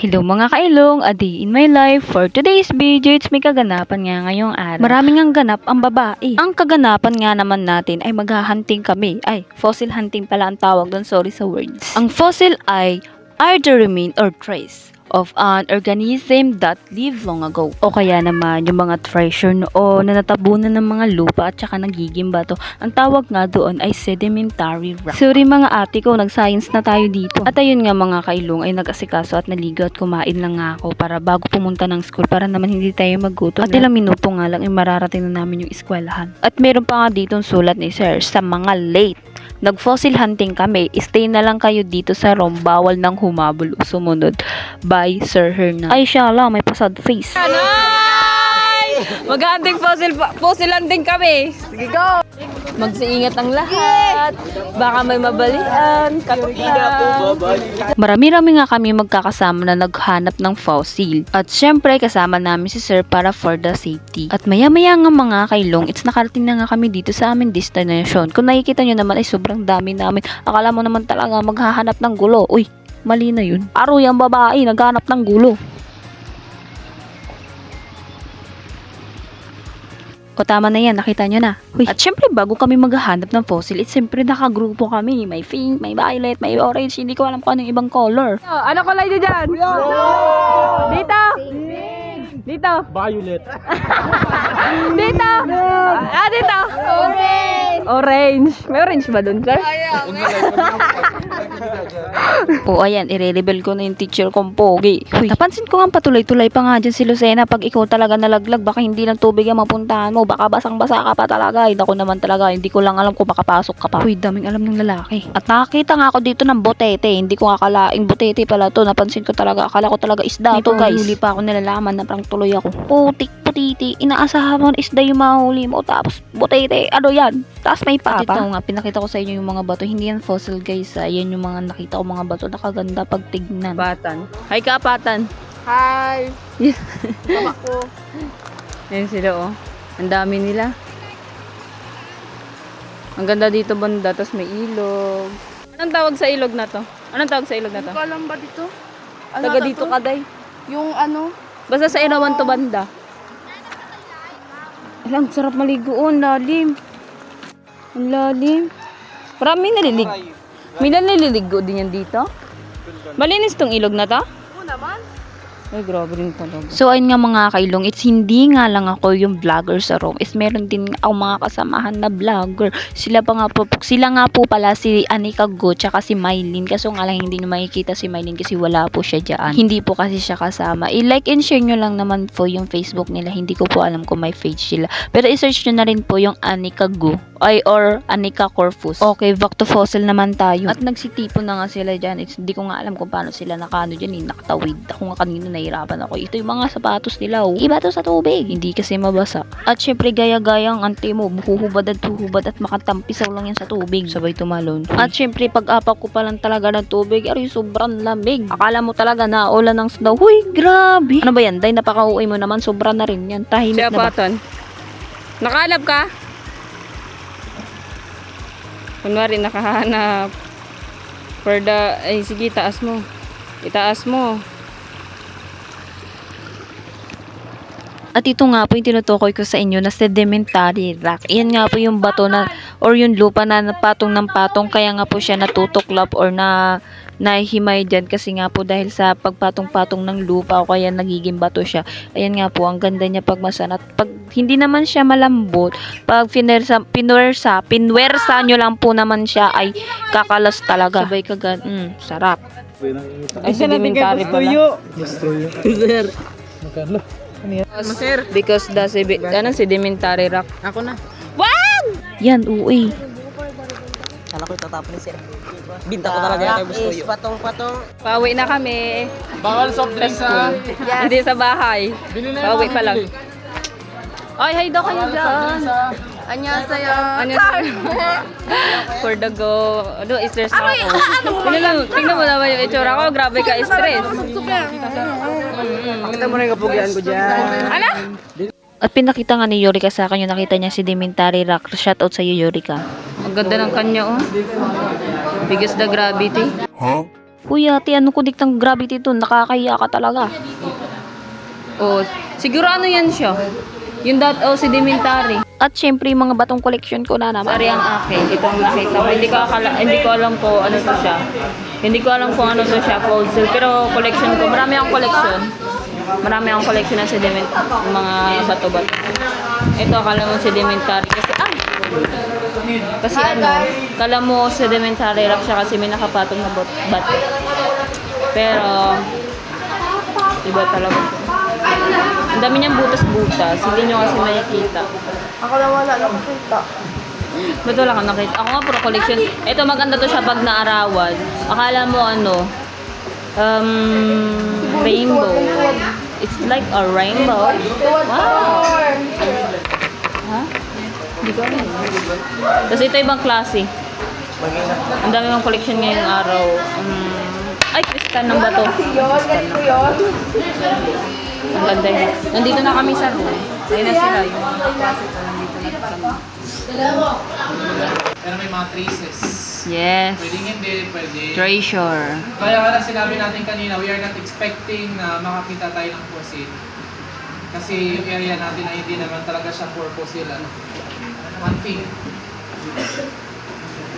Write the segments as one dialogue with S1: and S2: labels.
S1: Hello mga kailong, a day in my life. For today's video, it's may kaganapan nga ngayong araw. Maraming ang ganap ang babae. Ang kaganapan nga naman natin ay maghahunting kami. Ay, fossil hunting pala ang tawag doon, sorry sa words. Ang fossil ay are the remain or trace of an organism that lived long ago. O kaya naman yung mga treasure noon na natabunan ng mga lupa at saka nagiging bato. Ang tawag nga doon ay sedimentary rock. Sorry mga ate ko, nag-science na tayo dito. At ayun nga mga kailong ay nag-asikaso at naligo at kumain lang nga ako para bago pumunta ng school para naman hindi tayo magutom. At ilang minuto nga lang ay mararating na namin yung eskwelahan. At meron pa nga dito sulat ni sir sa mga late Nag-fossil hunting kami. Stay na lang kayo dito sa room. Bawal nang humabol o sumunod. By Sir Hernan. Ay, siya lang. May pasad face.
S2: Mag-hunting fossil, fossil hunting kami. Sige, go! Magsiingat ang lahat. Baka may mabalian. Katukan.
S1: Marami-rami nga kami magkakasama na naghanap ng fossil. At syempre, kasama namin si Sir para for the safety. At maya-maya nga mga kailong, it's nakarating na nga kami dito sa aming destination. Kung nakikita nyo naman ay sobrang dami namin. Akala mo naman talaga maghahanap ng gulo. Uy, mali na yun. Aroy ang babae, naghanap ng gulo. O tama na yan, nakita nyo na. Uy. At syempre, bago kami maghahanap ng fossil, it's syempre nakagrupo kami. May pink, may violet, may orange. Hindi ko alam kung anong ibang color.
S2: Oh, ano kulay nyo dyan? Dito! Dito!
S3: Violet.
S2: Dito! Ah, dito! Orange! Orange. May orange ba dun, sir?
S1: O ayan, i-rebel ko na yung teacher kong pogi. Uy, napansin ko nga patuloy-tuloy pa nga dyan si Lucena. Pag ikaw talaga nalaglag, baka hindi ng tubig ang mapuntahan mo. Baka basang-basa ka pa talaga. Hindi ako naman talaga. Hindi ko lang alam kung makapasok ka pa. Uy, daming alam ng lalaki. At nakakita nga ako dito ng botete. Hindi ko akalaing botete pala to. Napansin ko talaga. Akala ko talaga isda to, guys. Huli pa ako nilalaman na parang tuloy ako. Putik, putiti. Inaasahan mo na isda yung mahuli mo. Tapos, botete. Ano yan? Tapos may papa. At ito nga, pinakita ko sa inyo yung mga bato. Hindi yan fossil, guys. Ah. Yan yung mga nakita ko mga bato. Nakaganda pag tignan.
S2: Patan. Hi ka, Patan.
S4: Hi! Mama ko.
S2: Ayan sila, oh. Ang dami nila. Ang ganda dito banda, tapos may ilog. Anong tawag sa ilog na to? Anong tawag sa ilog na to?
S4: Hindi ko alam ba dito? Ano
S2: Taga
S4: to
S2: dito
S4: to?
S2: ka, day.
S4: Yung ano?
S2: Basta sa Irawan to banda. Alam, sarap maligo. Oh, lalim. Ang lalim. Marami nalilig. May naliligo din yan dito. Malinis tong ilog na to?
S4: Oo naman.
S2: Ay, grabe rin talaga.
S1: So ayun nga mga kailong, it's hindi nga lang ako yung vlogger sa room. Is meron din ako mga kasamahan na vlogger. Sila pa nga po, sila nga po pala si Anika Go tsaka si Mylene. Kaso nga lang hindi nyo makikita si Mylene kasi wala po siya dyan. Hindi po kasi siya kasama. I-like and share nyo lang naman po yung Facebook nila. Hindi ko po alam kung may page sila. Pero i-search nyo na rin po yung Anika Go ay or Anika Corpus. Okay, back to fossil naman tayo. At nagsitipon na nga sila dyan. It's, hindi ko nga alam kung paano sila nakano dyan. Eh, nakatawid. Ako nga kanina nahirapan ako. Ito yung mga sapatos nila. Oh. Iba to sa tubig. Hindi kasi mabasa. At syempre gaya-gaya ang ante mo. Huhubad at huhubad at makatampisaw lang yan sa tubig. Sabay tumalon. At syempre pag-apak ko pa lang talaga ng tubig. Ay, sobrang lamig. Akala mo talaga na ulan ng snow. Huy, grabe. Ano ba yan? Dahil napaka-uwi mo naman. Sobra na rin yan. Tahimik
S2: Siya,
S1: na ba?
S2: Patan. Nakalap ka? Kunwari, nakahanap. For the, ay sige, taas mo. Itaas mo.
S1: At ito nga po yung tinutukoy ko sa inyo na sedimentary rock. Iyan nga po yung bato na or yung lupa na napatong ng patong kaya nga po siya natutuklap or na nahihimay dyan kasi nga po dahil sa pagpatong-patong ng lupa o kaya nagiging bato siya. Ayan nga po, ang ganda niya pag masan at pag hindi naman siya malambot, pag pinersa, pinwersa, pinwersa nyo lang po naman siya ay kakalas talaga. Sabay kagan, mm, sarap.
S2: Ay, sedimentary pala.
S3: Sir. Magkano?
S2: Sir, because the sedi ano, sedimentary rock.
S4: Ako na.
S1: Yan, uwi.
S4: Kala ko itatapon ni Sir. Binta ko talaga yan kay Bustoyo. patong-patong.
S2: Pauwi na kami.
S3: Bawal soft drinks ha.
S2: Hindi sa bahay. Pauwi
S3: yung
S2: pa lang. Ay, hay daw kayo dyan.
S4: Anya saya.
S2: Ano For the go. Ano, stress na ako. Ano lang, tingnan mo naman yung itsura ko. Grabe ka, stress.
S4: Pakita mo na yung kapugyan ko dyan.
S2: Ano?
S1: At pinakita nga ni Yorika sa akin yung nakita niya sedimentary rock. Shoutout sa iyo, Yorika.
S2: Ang ganda ng kanya, oh. Biggest the gravity.
S1: Kuya, ate, ano ko diktang gravity to? Nakakaya ka talaga.
S2: Oh, siguro ano yan siya? Yung dot o sedimentary.
S1: At syempre, yung mga batong collection ko na naman.
S2: Sorry ang akin. Itong nakita ko. Hindi ko, akala, hindi ko alam ko ano to siya. Hindi ko alam kung ano to siya. Fossil. Pero collection ko. Marami akong collection. Marami akong collection ng sediment. Mga bato-bato. Ito, akala mo sedimentary. Kasi, ah! Kasi ano, kala mo sedimentary rock siya kasi may nakapatong na bato. Pero, iba talaga. Ang dami niyang butas-butas. Hindi niyo kasi nakikita.
S4: Ako na wala nakakita.
S2: Ba't wala ka nakita? Ako nga, puro collection. Ito, maganda to siya pag naarawan. Akala mo ano, um, rainbow. It's like a rainbow. Wow! Ha? Hindi ko alam. Tapos ito ibang klase. Ang dami mong collection ngayong araw. Um, ay, kristal ng bato. Ang ganda niya. Nandito na kami sa room. Ayun na sila. Yung mga klase ko, nandito na kami.
S3: Pero may mga traces.
S2: Yes.
S3: Pwedeng hindi, pwede.
S2: Treasure.
S3: Kaya nga lang sinabi natin kanina, we are not expecting na makakita tayo ng fossil. Kasi yung area natin ay hindi naman talaga siya for fossil. Ano? One thing.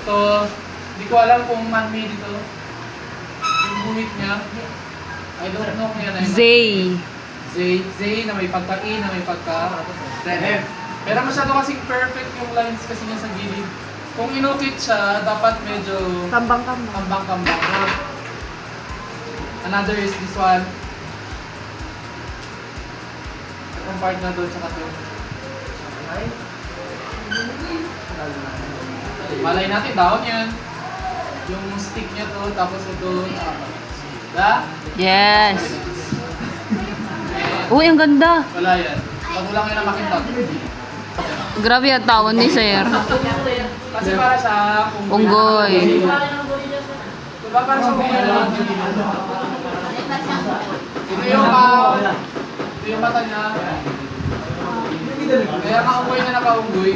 S3: Ito, hindi ko alam kung man-made ito. Yung buhit niya, I don't know kung yan ay
S2: Zay.
S3: Zay, Zay na may pagka-E, na may pagka F. Pero masyado kasing perfect yung lines kasi niya sa gilid. Kung inukit siya, dapat medyo
S4: Kambang-kambang.
S3: kambang-kambang. Another is this one. Itong part na doon sa katong. Okay. Malay natin, dahon yan. Yung stick niya to, tapos ito, tsaka pa. Da?
S2: Yes. Uy, ang ganda.
S3: Wala yan. Pag wala kayo na makintab.
S2: Grabe ang tawon ni Sir.
S3: Kasi para sa
S2: Unggoy.
S3: Diba para sa unggoy? Ito yung uh, ito yung mata niya. Kaya nga unggoy na naka-unggoy.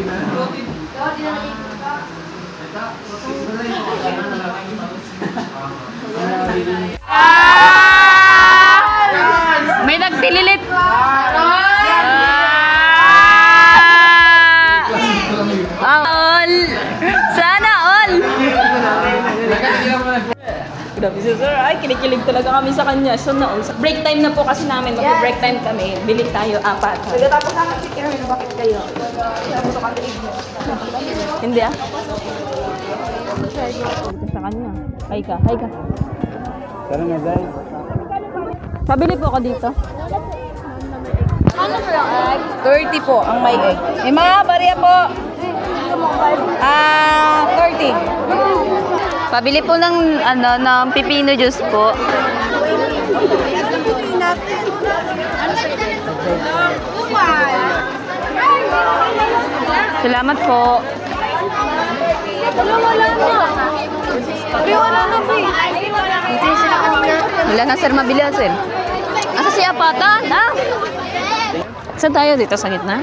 S2: May nagtililit. Ay, kinikilig talaga kami sa kanya. So, na break time na po kasi namin. Mag-break time kami. Bili tayo apat.
S4: Pagkatapos namin si Karen, bakit kayo?
S2: Hindi ah. Ito sa kanya. Hay ka, hay ka.
S3: Tara nga, guys.
S2: Pabili po ako dito.
S4: 30 po ang may egg. Eh, mga bariya po. Ah, 30.
S2: Pabili po ng ano ng pipino juice po. Salamat po. Wala na sir, mabili na, sir. Asa si Apatan? Ha? Saan tayo dito sa gitna?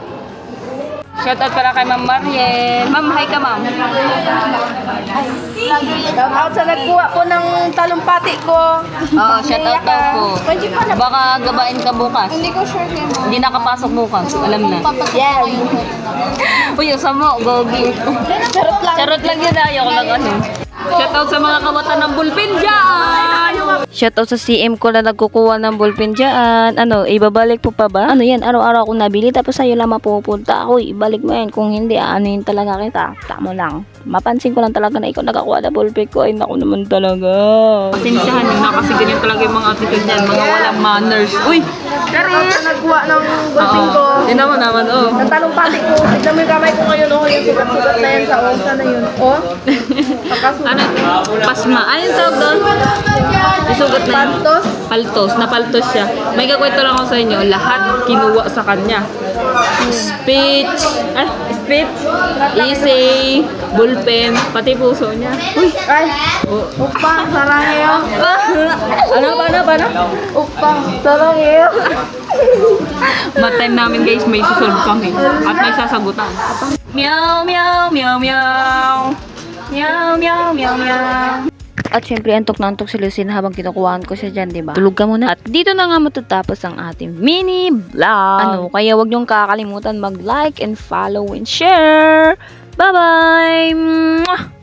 S2: Shoutout pala kay Ma'am Mariel. Ma'am, hi ka ma'am.
S4: Shout out sa nagkuha po ng talumpati ko.
S2: Oo, shoutout daw po. Baka gabain ka bukas.
S4: Hindi ko sure kayo.
S2: Hindi nakapasok bukas. Alam na.
S4: Yes.
S2: Uy, yung samo, gogi.
S4: Charot lang.
S2: Charot lang yun, ayoko lang ano. Shoutout sa mga kabatan ng bulpin dyan!
S1: Shoutout sa CM ko na nagkukuha ng ballpen dyan. Ano, ibabalik po pa ba? Ano yan, araw-araw ako nabili tapos sa'yo lang mapupunta. Ako, ibalik mo yan. Kung hindi, ano yun talaga kita. Tamo lang. Mapansin ko lang talaga na ikaw nakakuha ng ballpen ko. Ay, naku naman talaga.
S2: Pasensyahan nyo na kasi ganyan talaga yung mga attitude niyan. Mga walang manners. Uy!
S4: Sa nagkuha ng gulping ko.
S2: Oo. Hindi naman naman, oh.
S4: Ng talumpati ko. Tignan mo yung kamay ko ngayon. Oh, yung sugat-sugat na yan sa oh. Sana yun. Oh.
S2: Ano? Pasma. Ano yung tawag doon? Yung sugat na yun.
S4: Pantos.
S2: Paltos. Napaltos siya. May kakwento lang ako sa inyo. Lahat kinuha sa kanya. Speech. Ah, gupit, easy, bullpen, pati puso niya. Uy!
S4: Ay,
S2: Oh.
S4: upang, sarang iyo.
S2: ano ba, ano ba, ano?
S4: Upang, sarang iyo.
S2: Mat-time namin guys, may susolve kami. At may sasagutan. Meow, meow, meow, meow. Meow, meow, meow, meow.
S1: At syempre, antok na antok si Lucine habang kinukuhaan ko siya dyan, di ba? Tulog ka muna. At dito na nga matatapos ang ating mini vlog. Ano, kaya wag niyong kakalimutan mag-like and follow and share. Bye-bye!